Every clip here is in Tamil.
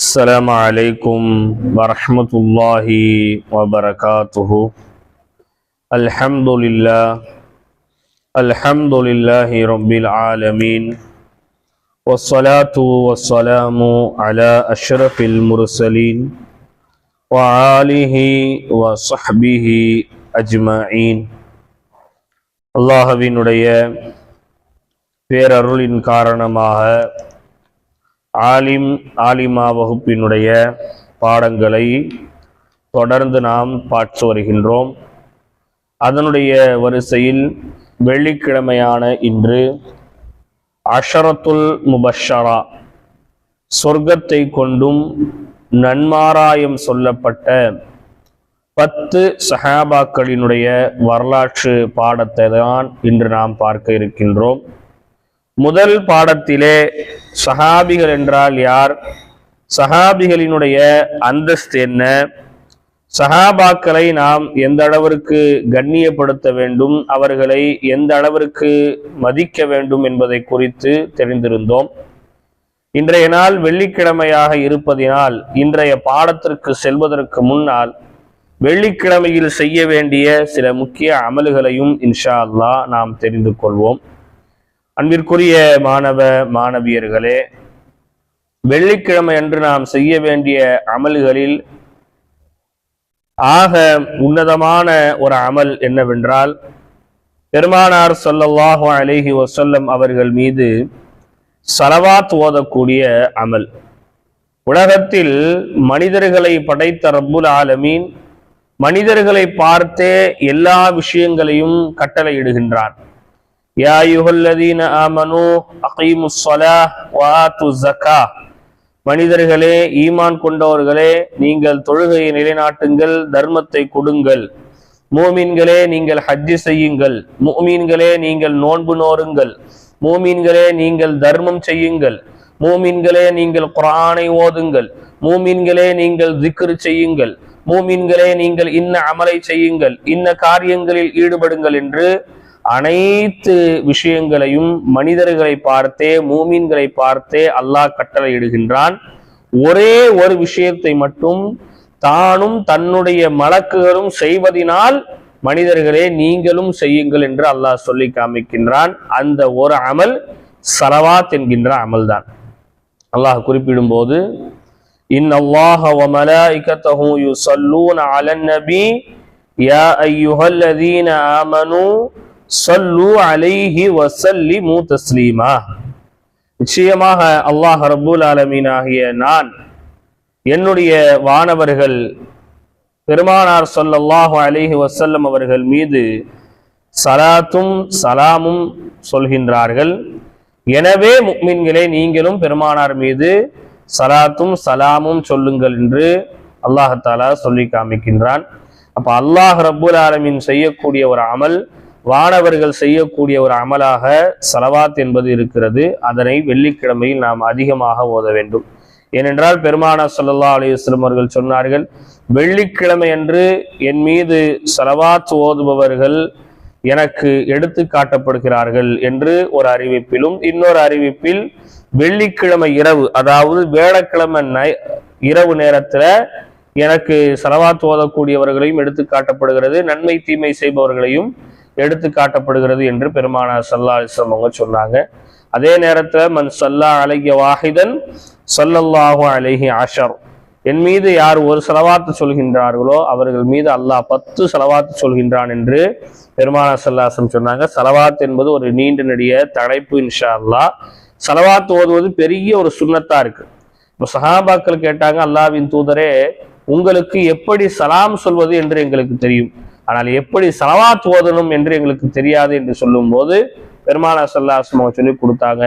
السلام عليكم ورحمة الله وبركاته الحمد لله الحمد لله رب العالمين والصلاة والسلام على أشرف المرسلين وآله وصحبه أجمعين அல்லாஹவினுடைய பேரருளின் காரணமாக ஆலிம் ஆலிமா வகுப்பினுடைய பாடங்களை தொடர்ந்து நாம் பார்த்து வருகின்றோம். அதனுடைய வரிசையில் வெள்ளிக்கிழமையான இன்று அஷரத்துல் முபஷரா சொர்க்கத்தை கொண்டும் நன்மாராயம் சொல்லப்பட்ட பத்து சஹாபாக்களினுடைய வரலாற்று பாடத்தை தான் இன்று நாம் பார்க்க இருக்கின்றோம். முதல் பாடத்திலே சஹாபிகள் என்றால் யார்? சஹாபிகளினுடைய அந்தஸ்து என்ன? சஹாபாக்களை நாம் எந்த அளவிற்கு கண்ணியப்படுத்த வேண்டும்? அவர்களை எந்த அளவிற்கு மதிக்க வேண்டும் என்பதை குறித்து தெரிந்திருந்தோம். இன்றைய நாள் வெள்ளிக்கிழமையாக இருப்பதினால் இன்றைய பாடத்திற்கு செல்வதற்கு முன்னால் வெள்ளிக்கிழமையில் செய்ய வேண்டிய சில முக்கிய அமல்களையும் இன்ஷா அல்லாஹ் நாம் தெரிந்து கொள்வோம். அன்பிற்குரிய மாணவ மாணவியர்களே வெள்ளிக்கிழமை அன்று நாம் செய்ய வேண்டிய அமல்களில் ஆக உன்னதமான ஒரு அமல் என்னவென்றால் பெருமானார் சொல்லல்லாஹு அழகி வசல்லம் அவர்கள் மீது சலவாத் ஓதக்கூடிய அமல். உலகத்தில் மனிதர்களை படைத்த ரப்புல் ஆலமீன் மனிதர்களை பார்த்தே எல்லா விஷயங்களையும் கட்டளையிடுகின்றான். يا أيها الذين آمنوا أقيموا الصلاة وآتوا الزكاة. மனிதர்களே ஈமான் கொண்டவர்களே நீங்கள் தொழுகையை நிலைநாட்டுங்கள் தர்மத்தை கொடுங்கள். மூமீன்களே நீங்கள் ஹஜ்ஜி செய்யுங்கள். மூமீன்களே நீங்கள் நோன்பு நோருங்கள் மூமீன்களே நீங்கள் தர்மம் செய்யுங்கள். மூமீன்களே நீங்கள் குரானை ஓதுங்கள். மூமீன்களே நீங்கள் திக்ரு செய்யுங்கள். மூமீன்களே நீங்கள் இன்ன அமலை செய்யுங்கள். இன்ன காரியங்களில் ஈடுபடுங்கள் என்று அனைத்து விஷயங்களையும் மனிதர்களை பார்த்தே மூமீன்களை பார்த்தே அல்லாஹ் கட்டளையிடுகின்றான். ஒரே ஒரு விஷயத்தை மட்டும் தானும் தன்னுடைய மலக்குகளும் செய்வதினால் மனிதர்களே நீங்களும் செய்யுங்கள் என்று அல்லாஹ் சொல்லி காமிக்கின்றான். அந்த ஒரு அமல் சலவாத் என்கின்ற அமல்தான். அல்லாஹ் குறிப்பிடும் போது இன் அல்லாஹ வ மலாயிகத்தஹு அலன் நபி யா சல்லு அலைஹி வசல்லி வசல்லிமு தஸ்லீமா. நிச்சயமாக அல்லாஹ் ரபுல் ஆலமீன் ஆகிய நான் என்னுடைய வானவர்கள் பெருமானார் சொல்லல்லாஹு அலைஹி வசல்லம் அவர்கள் மீது சலாத்தும் சலாமும் சொல்கின்றார்கள். எனவே முக்மின்களே நீங்களும் பெருமானார் மீது சலாத்தும் சலாமும் சொல்லுங்கள் என்று அல்லாஹாலா சொல்லி காமிக்கின்றான். அப்ப அல்லாஹ் ரபுல் ஆலமின் செய்யக்கூடிய ஒரு அமல் வானவர்கள் செய்யக்கூடிய ஒரு அமலாக சலவாத் என்பது இருக்கிறது. அதனை வெள்ளிக்கிழமையில் நாம் அதிகமாக ஓத வேண்டும். ஏனென்றால் பெருமானா சொல்லல்லா அலிஸ்லம் அவர்கள் சொன்னார்கள் வெள்ளிக்கிழமை அன்று என் மீது சலவாத் ஓதுபவர்கள் எனக்கு எடுத்து காட்டப்படுகிறார்கள் என்று ஒரு அறிவிப்பிலும் இன்னொரு அறிவிப்பில் வெள்ளிக்கிழமை இரவு அதாவது வேளக்கிழமை இரவு நேரத்துல எனக்கு சலவாத் ஓதக்கூடியவர்களையும் எடுத்து காட்டப்படுகிறது நன்மை தீமை செய்பவர்களையும் எடுத்து காட்டப்படுகிறது என்று பெருமானார் சல்லா அலிஸ்லாம் அவங்க சொன்னாங்க. அதே நேரத்துல மன் சல்லா அழகிய வாஹிதன் சல்லல்லாஹு அழகி ஆஷர் என் மீது யார் ஒரு செலவாத்து சொல்கின்றார்களோ அவர்கள் மீது அல்லாஹ் பத்து செலவாத்து சொல்கின்றான் என்று பெருமானா சல்லாசம் சொன்னாங்க. செலவாத் என்பது ஒரு நீண்ட நெடிய தலைப்பு இன்ஷா அல்லா செலவாத்து ஓதுவது பெரிய ஒரு சுண்ணத்தா இருக்கு. இப்போ சஹாபாக்கள் கேட்டாங்க அல்லாவின் தூதரே உங்களுக்கு எப்படி சலாம் சொல்வது என்று எங்களுக்கு தெரியும். ஆனால் எப்படி சலவாத் ஓதணும் என்று எங்களுக்கு தெரியாது என்று சொல்லும் போது பெருமானா சல்லாஸ்ம சொல்லி கொடுத்தாங்க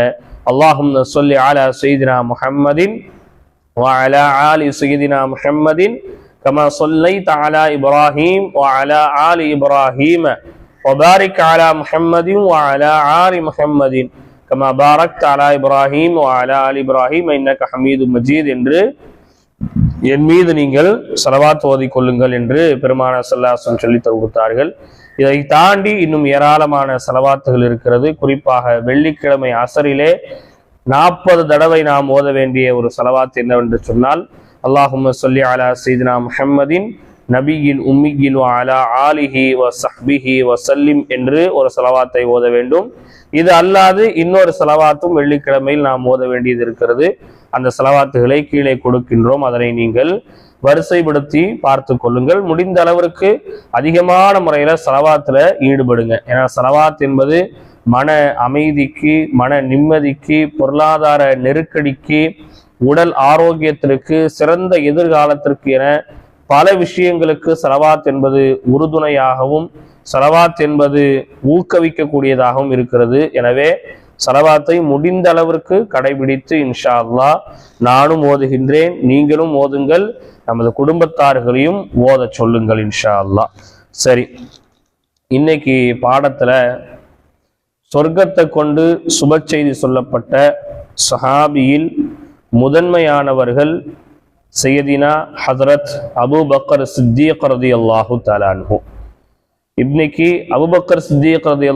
அல்லாஹும் சொல்லி ஆலா செய்தினா முஹம்மதின் وعلى آل سيدنا محمد كما صليت على إبراهيم وعلى آل إبراهيم وبارك على محمد وعلى آل محمد كما باركت على إبراهيم وعلى آل إبراهيم إنك حميد مجيد என்று என் மீது நீங்கள் செலவாத் ஓதி கொள்ளுங்கள் என்று பெருமான சல்லாசன் சொல்லி தொகுத்தார்கள் இதை தாண்டி இன்னும் ஏராளமான செலவாத்துகள் இருக்கிறது. குறிப்பாக வெள்ளிக்கிழமை அசரிலே நாற்பது தடவை நாம் ஓத வேண்டிய ஒரு செலவாத்து என்னவென்று சொன்னால் அல்லாஹும் சொல்லி அலா சீதினா முஹம்மதின் நபியின் உம்மியில் அலா ஆலிஹி வ சஹ்பிஹி வசல்லிம் என்று ஒரு செலவாத்தை ஓத வேண்டும். இது அல்லாது இன்னொரு செலவாத்தும் வெள்ளிக்கிழமையில் நாம் ஓத வேண்டியது இருக்கிறது. அந்த செலவாத்துகளை கீழே கொடுக்கின்றோம். அதனை நீங்கள் வரிசைப்படுத்தி பார்த்து கொள்ளுங்கள். முடிந்த அளவிற்கு அதிகமான முறையில செலவாத்துல ஈடுபடுங்க. ஏன்னா செலவாத் என்பது மன அமைதிக்கு மன நிம்மதிக்கு பொருளாதார நெருக்கடிக்கு உடல் ஆரோக்கியத்திற்கு சிறந்த எதிர்காலத்திற்கு என பல விஷயங்களுக்கு செலவாத் என்பது உறுதுணையாகவும் செலவாத் என்பது ஊக்குவிக்கக்கூடியதாகவும் இருக்கிறது. எனவே செலவாத்தை முடிந்த அளவிற்கு கடைபிடித்து இன்ஷா அல்லா நானும் ஓதுகின்றேன் நீங்களும் ஓதுங்கள் நமது குடும்பத்தார்களையும் ஓத சொல்லுங்கள் இன்ஷா அல்லா சரி இன்னைக்கு பாடத்துல சொர்க்கத்தை கொண்டு சுப செய்தி சொல்லப்பட்ட சஹாபியில் முதன்மையானவர்கள் சையதினா ஹதரத் அபு பக்கர் சித்தியக் ரதி அல்லாஹு தலான்ஹூ இன்னைக்கு அபுபக்கர் சித்தியக் ரதி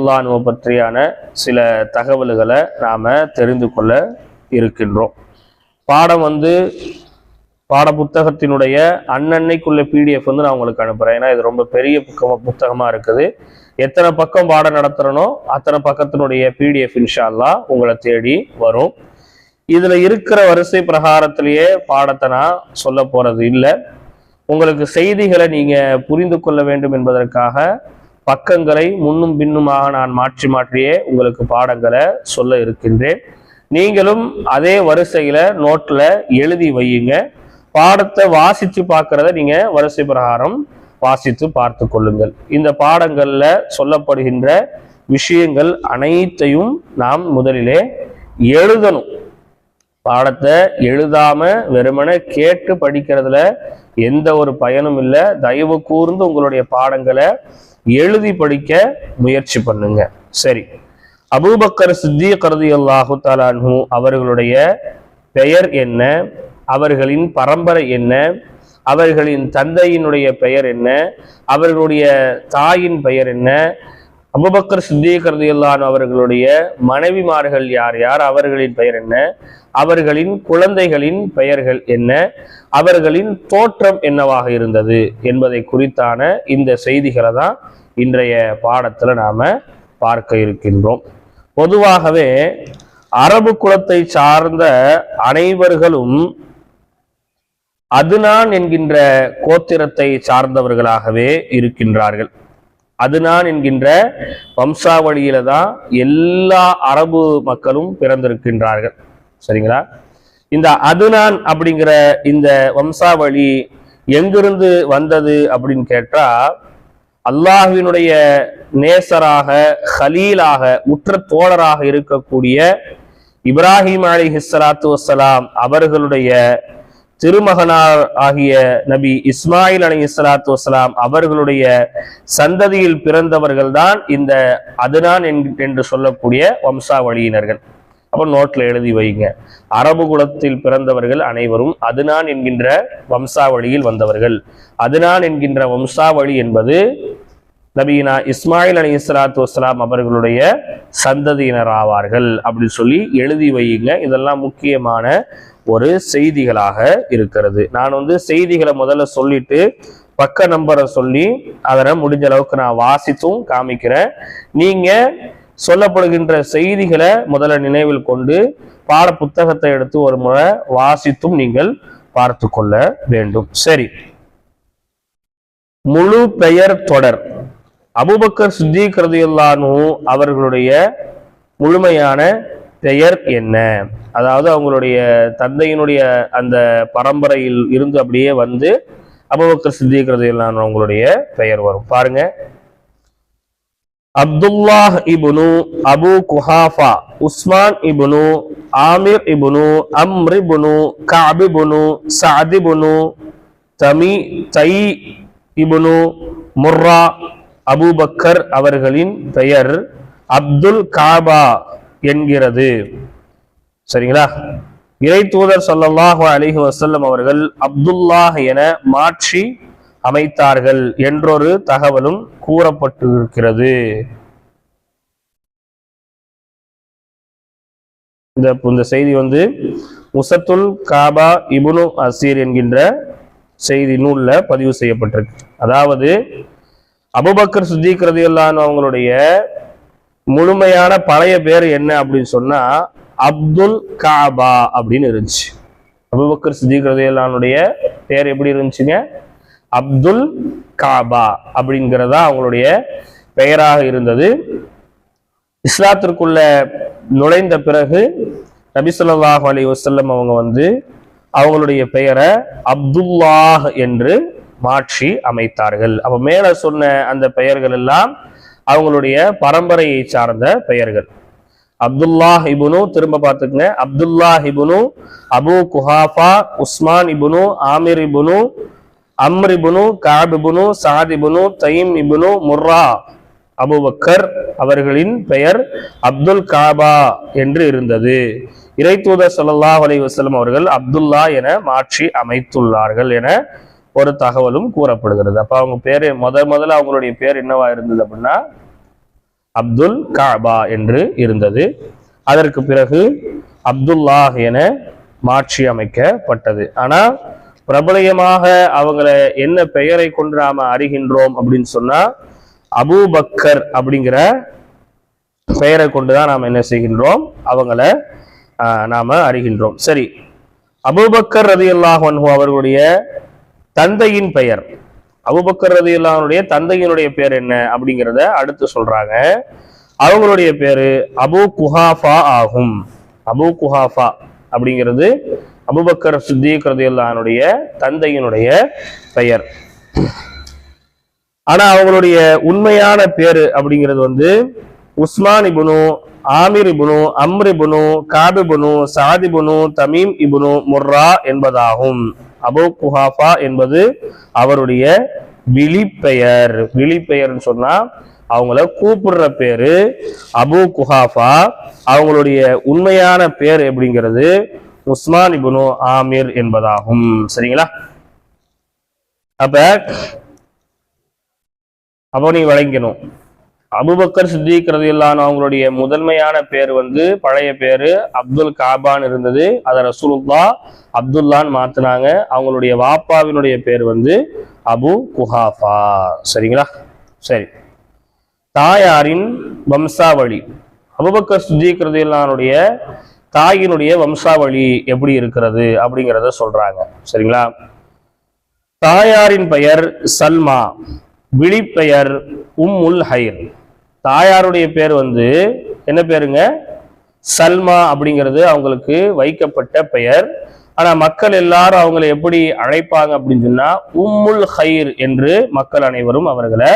பற்றியான சில தகவல்களை நாம தெரிந்து கொள்ள இருக்கின்றோம். பாடம் வந்து பாட புத்தகத்தினுடைய அன்னன்னைக்குள்ள பிடிஎஃப் வந்து நான் உங்களுக்கு அனுப்புறேன். ஏன்னா இது ரொம்ப பெரிய புக்கமா புத்தகமா இருக்குது. எத்தனை பக்கம் பாடம் நடத்துறனோ அத்தனை பக்கத்தினுடைய பிடிஎஃப் இன்ஷால்லா உங்களை தேடி வரும். இதுல இருக்கிற வரிசை பிரகாரத்திலேயே பாடத்தை நான் சொல்ல போறது இல்லை. உங்களுக்கு செய்திகளை நீங்க புரிந்து கொள்ள வேண்டும் என்பதற்காக பக்கங்களை முன்னும் பின்னுமாக நான் மாற்றி மாற்றியே உங்களுக்கு பாடங்களை சொல்ல இருக்கின்றேன். நீங்களும் அதே வரிசையில நோட்ல எழுதி வையுங்க. பாடத்தை வாசித்து பார்க்கறத நீங்க வரிசை பிரகாரம் வாசித்து பார்த்து கொள்ளுங்கள். இந்த பாடங்கள்ல சொல்லப்படுகின்ற விஷயங்கள் அனைத்தையும் நாம் முதலிலே எழுதணும். பாடத்தை எழுதாம வெறுமனை கேட்டு படிக்கிறதுல எந்த ஒரு பயனும் இல்லை. தயவு கூர்ந்து உங்களுடைய பாடங்களை எழுதி படிக்க முயற்சி பண்ணுங்க. சரி. அபூபக்கர் சித்தி கருதி அல்லாஹு தாலான்ஹூ அவர்களுடைய பெயர் என்ன? அவர்களின் பரம்பரை என்ன? அவர்களின் தந்தையினுடைய பெயர் என்ன? அவர்களுடைய தாயின் பெயர் என்ன? அபுபக்கர் சித்திக் ரதியுல்லான் அவர்களுடைய மனைவிமார்கள் யார்? யார்? அவர்களின் பெயர் என்ன? அவர்களின் குழந்தைகளின் பெயர்கள் என்ன? அவர்களின் தோற்றம் என்னவாக இருந்தது என்பதை குறித்தான இந்த செய்திகளை தான் இன்றைய பாடத்துல நாம பார்க்க இருக்கின்றோம். பொதுவாகவே அரபு குலத்தை சார்ந்த அனைவர்களும் அதுனான் என்கின்ற கோத்திரத்தை சார்ந்தவர்களாகவே இருக்கின்றார்கள். அதுனான் என்கின்ற வம்சாவளியில தான் எல்லா அரபு மக்களும் பிறந்திருக்கின்றார்கள். சரிங்களா? இந்த அதுனான் அப்படிங்கிற இந்த வம்சாவளி எங்கிருந்து வந்தது அப்படின்னு கேட்டா அல்லாஹினுடைய நேசராக ஹலீலாக உற்ற தோழராக இருக்கக்கூடிய இப்ராஹிம் அலி ஹிஸ்லாத்து வசலாம் அவர்களுடைய திருமகனார் ஆகிய நபி இஸ்மாயில் அலி இஸ்லாத்து வசலாம் அவர்களுடைய சந்ததியில் பிறந்தவர்கள் தான் இந்த அதுனான் என்று சொல்லக்கூடிய வம்சாவளியினர்கள். அப்ப நோட்ல எழுதி வைங்க. அரபு குலத்தில் பிறந்தவர்கள் அனைவரும் அதுனான் என்கின்ற வம்சாவளியில் வந்தவர்கள். அதுனான் என்கின்ற வம்சாவளி என்பது நபீனா இஸ்மாயில் அலி இஸ்லாத்து வஸ்லாம் அவர்களுடைய சந்ததியினர் ஆவார்கள் அப்படின்னு சொல்லி எழுதி வையுங்க. இதெல்லாம் முக்கியமான ஒரு செய்திகளாக இருக்கிறது. நான் வந்து செய்திகளை முதல்ல சொல்லிட்டு பக்க நம்பரை சொல்லி அதனை முடிஞ்ச அளவுக்கு நான் வாசித்தும் காமிக்கிறேன். நீங்க சொல்லப்படுகின்ற செய்திகளை முதல்ல நினைவில் கொண்டு பாட புத்தகத்தை எடுத்து ஒரு முறை வாசித்தும் நீங்கள் பார்த்து கொள்ள வேண்டும். சரி. முழு பெயர் தொடர். அபுபக்கர் சித்திக் ரதியுல்லானு அவர்களுடைய முழுமையான பெயர் என்ன? அதாவது அவங்களுடைய தந்தையினுடைய அந்த பரம்பரையில் இருந்து அப்படியே வந்து அபுபக்கர் சித்திக் அவங்களுடைய பெயர் வரும். பாருங்க. அப்துல்லாஹ் இபுனு அபு குஹாஃபா உஸ்மான் இபுனு ஆமிர் இபுனு அம்ரிபுனு காபிபுனு கஅப் தமி தை இபுனு முர்ரா அபூபக்கர் அவர்களின் பெயர் அப்துல் காபா. என்கிறது. சரிங்களா? இறை தூதர் சொல்லல்லாஹு அலிஹி வசல்லம் அவர்கள் அப்துல்லாஹ் என மாற்றி அமைத்தார்கள் என்றொரு தகவலும் கூறப்பட்டிருக்கிறது. இந்த இந்த செய்தி வந்து முசத்துல் காபா இபுனு அசீர் என்கின்ற செய்தி நூலில் பதிவு செய்யப்பட்டிருக்கு. அதாவது அபுபக்கர் சித்திக் ரதியுல்லான் அவங்களுடைய முழுமையான பழைய பேர் என்ன அப்படின்னு சொன்னா அப்துல் காபா அப்படின்னு இருந்துச்சு. அபுபக்கர் சித்திக் பேர் எப்படி இருந்துச்சுங்க? அப்துல் காபா அப்படிங்கிறதா அவங்களுடைய பெயராக இருந்தது. இஸ்லாத்திற்குள்ள நுழைந்த பிறகு நபிசுல்லாஹ் அலி வசல்லம் அவங்க வந்து அவங்களுடைய பெயரை அப்துல்லாஹ் என்று மாற்றி அமைத்தார்கள். அப்ப மேல சொன்ன அந்த பெயர்கள் எல்லாம் அவங்களுடைய பரம்பரையை சார்ந்த பெயர்கள். அப்துல்லா இபுனு திரும்ப பார்த்துக்கங்க. அப்துல்லா இபுனு அபு குஹாஃபா உஸ்மான் இபுனு ஆமிர் இபுனு அம்ர் இபுனு காப் இபுனு சாத் இபுனு தைம் இபுனு முர்ரா அபுபக்கர் அவர்களின் பெயர் அப்துல் காபா என்று இருந்தது. இறைத்தூதர் சல்லாஹ் அலி வசலம் அவர்கள் அப்துல்லா என மாற்றி அமைத்துள்ளார்கள் என ஒரு தகவலும் கூறப்படுகிறது. அப்ப அவங்க பேரு முத முதல்ல அவங்களுடைய பேர் என்னவா இருந்தது அப்படின்னா அப்துல் காபா என்று இருந்தது. அதற்கு பிறகு அப்துல்லாஹ் என மாற்றி அமைக்கப்பட்டது. ஆனா பிரபலயமாக அவங்கள என்ன பெயரை கொண்டு நாம அறிகின்றோம் அப்படின்னு சொன்னா அபூபக்கர் அப்படிங்கிற பெயரை கொண்டுதான் நாம் என்ன செய்கின்றோம்? அவங்கள ஆஹ், நாம அறிகின்றோம். சரி. அபூபக்கர் ரதி அல்லாஹ் அவர்களுடைய தந்தையின் பெயர். அபூபக்கர் ரதியல்லாஹுடைய தந்தையினுடைய பேர் என்ன அப்படிங்கிறத அடுத்து சொல்றாங்க. அவங்களுடைய பேரு அபு குஹாஃபா ஆகும். அபு குஹாஃபா அப்படிங்கிறது அபுபக்கர் சித்திக் ரதியல்லாஹுடைய தந்தையினுடைய பெயர். ஆனா அவங்களுடைய உண்மையான பேரு அப்படிங்கிறது வந்து உஸ்மான் இபுனு ஆமிர் இபுனு அம்ர் இபுனு சாதிபுனு தமீம் இபுனு முர்ரா என்பதாகும். அபு குஹாஃபா என்பது அவருடைய விழிப்பெயர். விழிப்பெயர்னு சொன்னா அவங்கள கூப்பிடுற பேரு அபு குஹாஃபா. அவங்களுடைய உண்மையான பேர் எப்படிங்கிறது உஸ்மான் இபுனு ஆமீர் என்பதாகும். சரிங்களா? அப்ப அப்போ நீ விளங்கணும் அபுபக்கர் சித்திக் ரதியல்லான் அவங்களுடைய முதன்மையான பேர் வந்து பழைய பேரு அப்துல் காபான் இருந்தது. அதை ரசூலுல்லா அப்துல்லான்னு மாத்தினாங்க. அவங்களுடைய வாப்பாவினுடைய பேர் வந்து அபு குஹாஃபா. சரிங்களா? சரி. தாயாரின் வம்சாவளி. அபுபக்கர் சித்திக் ரதியல்லானுடைய தாயினுடைய வம்சாவளி எப்படி இருக்கிறது அப்படிங்கிறத சொல்றாங்க. சரிங்களா? தாயாரின் பெயர் சல்மா. விழிப்பெயர் உம் உல் ஹைர். தாயாருடைய பேர் வந்து என்ன பேருங்க? சல்மா அப்படிங்கிறது அவங்களுக்கு வைக்கப்பட்ட பெயர். ஆனா மக்கள் எல்லாரும் அவங்களை எப்படி அழைப்பாங்க அப்படின்னு சொன்னா உம்முல் ஹைர் என்று மக்கள் அனைவரும் அவர்களை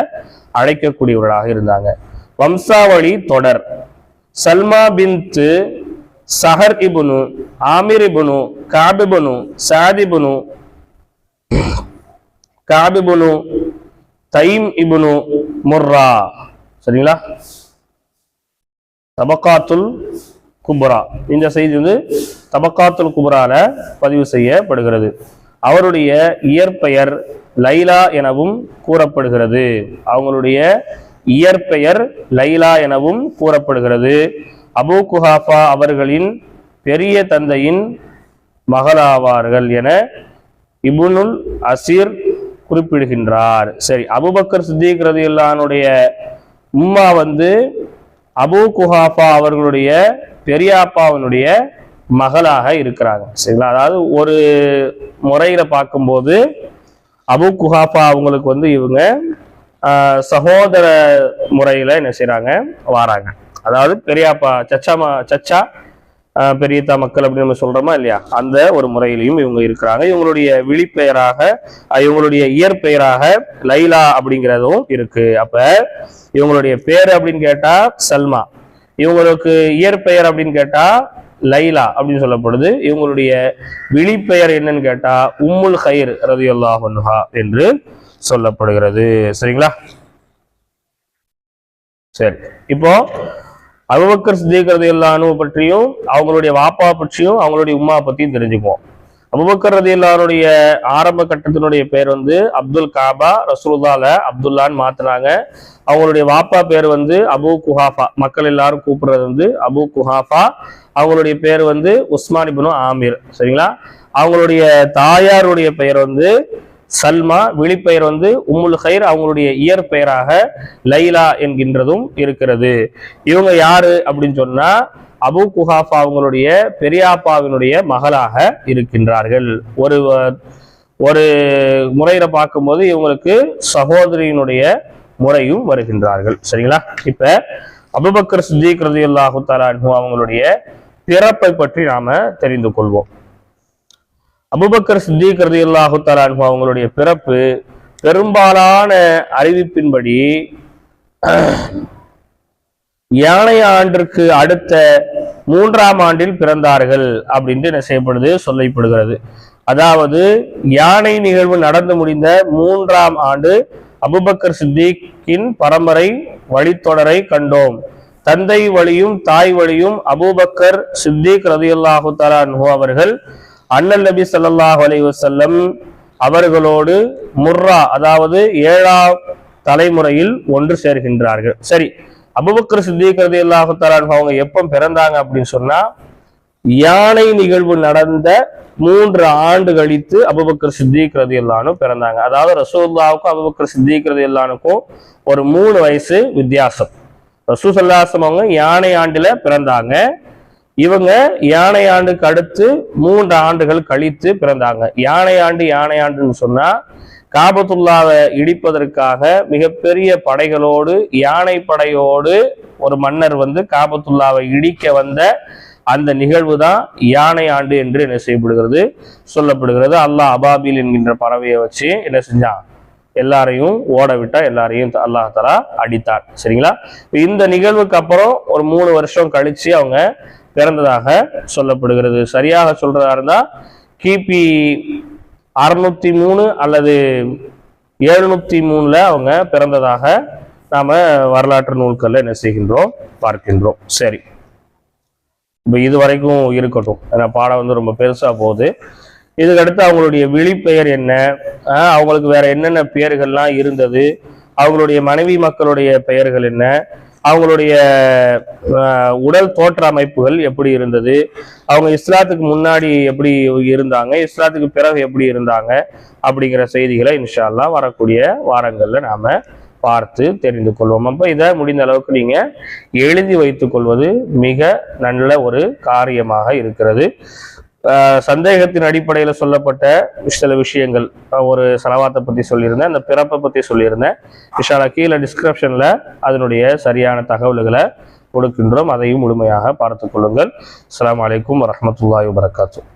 அழைக்கக்கூடியவர்களாக இருந்தாங்க. வம்சாவளி தொடர். சல்மா பின்த்து சஹர் இபுனு ஆமிர் இபுனு காபிபுனு சாதிபுனு காபிபுனு தைம் இபுனு முர்ரா. சரிங்களா? தபக்காத்துல் குப்ரா. இந்த செய்தி வந்து தபக்காத்துல் குப்ரால பதிவு செய்யப்படுகிறது. அவருடைய இயற்பெயர் லைலா எனவும் கூறப்படுகிறது. அவங்களுடைய இயற்பெயர் லைலா எனவும் கூறப்படுகிறது. அபு குஹாஃபா அவர்களின் பெரிய தந்தையின் மகளாவார்கள் என இபுனுல் அசீர் குறிப்பிடுகின்றார். சரி அபுபக்கர் சித்திக் ரதியுல்லானுடைய உம்மா வந்து அபூ குஹாஃபா அவர்களுடைய பெரியாப்பாவினுடைய மகளாக இருக்கிறாங்க. சரிங்களா? அதாவது ஒரு முறையில பார்க்கும்போது அபு குஹாஃபா அவங்களுக்கு வந்து இவங்க சகோதர முறையில என்ன செய்கிறாங்க வாராங்க. அதாவது பெரியாப்பா சச்சாமா சச்சா பெரியத்தா மக்கள் அப்படின்னு நம்ம சொல்றோமா இல்லையா? அந்த ஒரு முறையிலையும் இவங்க இருக்கிறாங்க. இவங்களுடைய விழிப்பெயராக இவங்களுடைய இயற்பெயராக லைலா அப்படிங்கிறதும் இருக்கு. அப்ப இவங்களுடைய பேர் அப்படின்னு கேட்டா சல்மா. இவங்களுக்கு இயற்பெயர் அப்படின்னு கேட்டா லைலா அப்படின்னு சொல்லப்படுது. இவங்களுடைய விழிப்பெயர் என்னன்னு கேட்டா உம்முல் ஹைர் ரதியுல்லாஹ் அன்ஹா என்று சொல்லப்படுகிறது. சரிங்களா? சரி. இப்போ அபுபக்கர் சித்திக் இல்லானு பற்றியும் அவங்களுடைய வாப்பா பற்றியும் அவங்களுடைய உமா பற்றியும் தெரிஞ்சுக்குவோம். அபுபக்கர் ரதி எல்லாருடைய ஆரம்ப கட்டத்தினுடைய பேர் வந்து அப்துல் காபா ரசூலுல்லால அப்துல்லான்னு மாத்தினாங்க. அவங்களுடைய வாப்பா பேர் வந்து அபு குஹாஃபா. மக்கள் எல்லாரும் கூப்பிடுறது வந்து அபு குஹாஃபா. அவங்களுடைய பேர் வந்து உஸ்மான் ஆமீர். சரிங்களா? அவங்களுடைய தாயாருடைய பெயர் வந்து சல்மா விழிப்பெயர் வந்து உம்முல் ஹைர் அவங்களுடைய இயற்பெயராக லைலா என்கின்றதும் இருக்கிறது. இவங்க யாரு அப்படின்னு சொன்னா அபு குஹாஃபா அவங்களுடைய பெரியாப்பாவினுடைய மகளாக இருக்கின்றார்கள். ஒரு ஒரு முறையில பார்க்கும்போது இவங்களுக்கு சகோதரியினுடைய முறையும் வருகின்றார்கள். சரிங்களா? இப்ப அபுபக்கர் சித்திக் ரதியுல்லாஹு தஆலா அவங்களுடைய பிறப்பை பற்றி நாம தெரிந்து கொள்வோம். அபுபக்கர் சித்திக் கருதி அல்லாஹு அன்ஹு அவங்களுடைய பிறப்பு பெரும்பாலான அறிவிப்பின்படி யானை ஆண்டிற்கு அடுத்த மூன்றாம் ஆண்டில் பிறந்தார்கள் அப்படின்ட்டு என்ன செய்யப்படுது சொல்லப்படுகிறது. அதாவது யானை நிகழ்வு நடந்து முடிந்த மூன்றாம் ஆண்டு அபுபக்கர் சித்திக்கின் பரம்பரை வழித்தொடரை கண்டோம். தந்தை வழியும் தாய் வழியும் அபூபக்கர் சித்திக் ரதியுல்லாஹு தஆலா அவர்கள் அண்ணன் நபி சல்லாஹ் அலி வசல்லம் அவர்களோடு முர்ரா அதாவது ஏழாம் தலைமுறையில் ஒன்று சேர்கின்றார்கள். சரி அபுபக்கர் சித்திக் ரதியுல்லாஹு அவங்க எப்போ பிறந்தாங்க அப்படின்னு சொன்னா யானை நிகழ்வு நடந்த மூன்று ஆண்டு கழித்து அபுபக்கர் சித்திக் ரதியுல்லானு பிறந்தாங்க. அதாவது ரசூல்லாவுக்கும் அபுபக்கர் சித்திக் ரதியுல்லானுக்கும் ஒரு மூணு வயசு வித்தியாசம். ரசூசல்லாசம் அவங்க யானை ஆண்டுல பிறந்தாங்க. இவங்க யானை ஆண்டுக்கு அடுத்து மூன்று ஆண்டுகள் கழித்து பிறந்தாங்க. யானை ஆண்டு யானை ஆண்டுன்னு சொன்னா காபத்துல்லாவை இடிப்பதற்காக மிகப்பெரிய படைகளோடு யானை படையோடு ஒரு மன்னர் வந்து காபத்துல்லாவை இடிக்க வந்த அந்த நிகழ்வு தான் யானை ஆண்டு என்று என்ன செய்யப்படுகிறது? சொல்லப்படுகிறது. அல்லாஹ் அபாபில் என்கின்ற பறவையை வச்சு என்ன செஞ்சான்? எல்லாரையும் ஓட விட்டா எல்லாரையும் அல்லாஹ் தலா அடித்தார் சரிங்களா? இந்த நிகழ்வுக்கு அப்புறம் ஒரு மூணு வருஷம் கழிச்சு அவங்க பிறந்ததாக சொல்லப்படுகிறது. சரியாக சொல்றதா இருந்தா கிபி அறுநூத்தி மூணு அல்லது எழுநூத்தி மூணுல அவங்க பிறந்ததாக நாம வரலாற்று நூல்கள்ல என்ன செய்கின்றோம் பார்க்கின்றோம். சரி. இப்போ இது வரைக்கும் இருக்கட்டும். ஏன்னா பாடம் வந்து ரொம்ப பெருசா போகுது. இதுக்கடுத்து அவங்களுடைய விழிப்பெயர் என்ன? ஆஹ் அவங்களுக்கு வேற என்னென்ன பெயர்கள்லாம் இருந்தது? அவங்களுடைய மனைவி மக்களுடைய பெயர்கள் என்ன? அவங்களுடைய உடல் தோற்ற அமைப்புகள் எப்படி இருந்தது? அவங்க இஸ்லாத்துக்கு முன்னாடி எப்படி இருந்தாங்க? இஸ்லாத்துக்கு பிறகு எப்படி இருந்தாங்க? அப்படிங்கிற செய்திகளை இன்ஷா வரக்கூடிய வாரங்களில் நாம பார்த்து தெரிந்து கொள்வோம். அப்போ இதை முடிந்த அளவுக்கு நீங்க எழுதி வைத்துக் கொள்வது மிக நல்ல ஒரு காரியமாக இருக்கிறது. சந்தேகத்தின் அடிப்படையில் சொல்லப்பட்ட சில விஷயங்கள். ஒரு செலவாத்தை பற்றி சொல்லியிருந்தேன். அந்த பிறப்பை பற்றி சொல்லியிருந்தேன். விஷாலா கீழே டிஸ்கிரிப்ஷனில் அதனுடைய சரியான தகவல்களை கொடுக்கின்றோம். அதையும் முழுமையாக பார்த்துக்கொள்ளுங்கள் அஸ்லாம் வலைக்கம் வரமத்துல்லாய் வரஹ்மத்துல்லாஹி